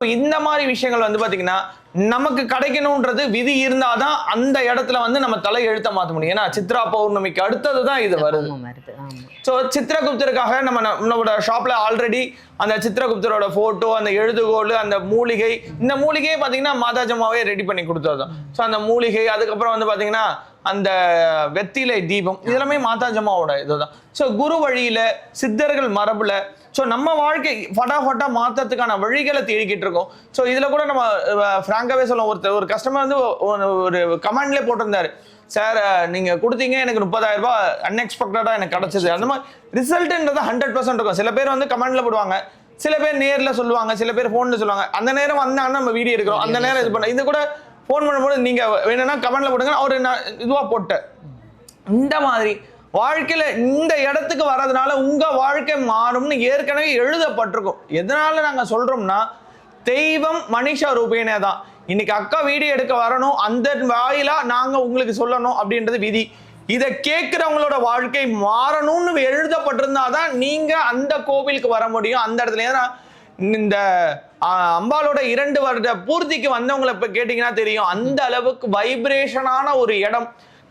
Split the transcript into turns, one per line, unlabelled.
இந்த மாதிரி விஷயங்கள் வந்து பாத்தீங்கன்னா நமக்கு கிடைக்கணும்ன்றது விதி இருந்தாதான் அந்த இடத்துல வந்து நம்ம தலை எழுத்த மாத்த முடியும். ஏன்னா சித்ரா பௌர்ணமிக்கு அடுத்தது தான் இது வருது. ஸோ சித்திரகுப்தருக்காக நம்ம நம்மளோட ஷாப்ல ஆல்ரெடி அந்த சித்திரகுப்தரோட போட்டோ அந்த எழுதுகோல் அந்த மூலிகை இந்த மூலிகையே பார்த்தீங்கன்னா மாதாஜமாவே ரெடி பண்ணி கொடுத்தது ஸோ அந்த மூலிகை அதுக்கப்புறம் வந்து பார்த்தீங்கன்னா அந்த வெத்திலை தீபம் இதெல்லாமே மாதாஜமாவோட இதுதான். ஸோ குரு வழியில சித்தர்கள் மரபுல ஸோ நம்ம வாழ்க்கை ஃபட்டாஃபட்டா மாத்தறதுக்கான வழிகளை தேடிக்கிட்டு இருக்கோம். ஸோ இதுல கூட நம்ம ஃப்ராங்காவே சொல்லுவோம். ஒருத்தர் ஒரு கஸ்டமர் வந்து ஒரு- ஒரு கமெண்ட்லேயே போட்டிருந்தாரு. சார் நீங்க கொடுத்தீங்க எனக்கு முப்பதாயிரம் ரூபாய் அன்எக்ஸ்பெக்டடா எனக்கு கிடைச்சது. அந்த மாதிரி ரிசல்ட்ன்றது ஹண்ட்ரட் பர்சன்ட் இருக்கும். சில பேர் வந்து கமெண்ட்ல போடுவாங்க. சில பேர் நேர்ல சொல்லுவாங்க. சில பேர் ஃபோனில் சொல்லுவாங்க. அந்த நேரம் வந்தாங்கன்னா நம்ம வீடியோ எடுக்கிறோம். அந்த நேரம் இது பண்ண இது கூட ஃபோன் பண்ணும்போது நீங்க வேணும்னா கமெண்ட்ல போடுங்க. அவர் நான் இதுவா போட்டேன் இந்த மாதிரி வாழ்க்கையில இந்த இடத்துக்கு வர்றதுனால உங்க வாழ்க்கை மாறும்னு ஏற்கனவே எழுதப்பட்டிருக்கும். எதனால நாங்க சொல்றோம்னா தெய்வம் மனுஷ ரூபேனே தான். இன்னைக்கு அக்கா வீடியோ எடுக்க வரணும் அந்த வாயிலா நாங்க உங்களுக்கு சொல்லணும் அப்படின்றது விதி. இதை கேட்குறவங்களோட வாழ்க்கை மாறணும்னு எழுதப்பட்டிருந்தாதான் நீங்க அந்த கோவிலுக்கு வர முடியும். அந்த இடத்துல ஏன்னா இந்த அம்பாலோட இரண்டு வருட பூர்த்திக்கு வந்தவங்களை இப்போ கேட்டிங்கன்னா தெரியும். அந்த அளவுக்கு வைப்ரேஷனான ஒரு இடம்.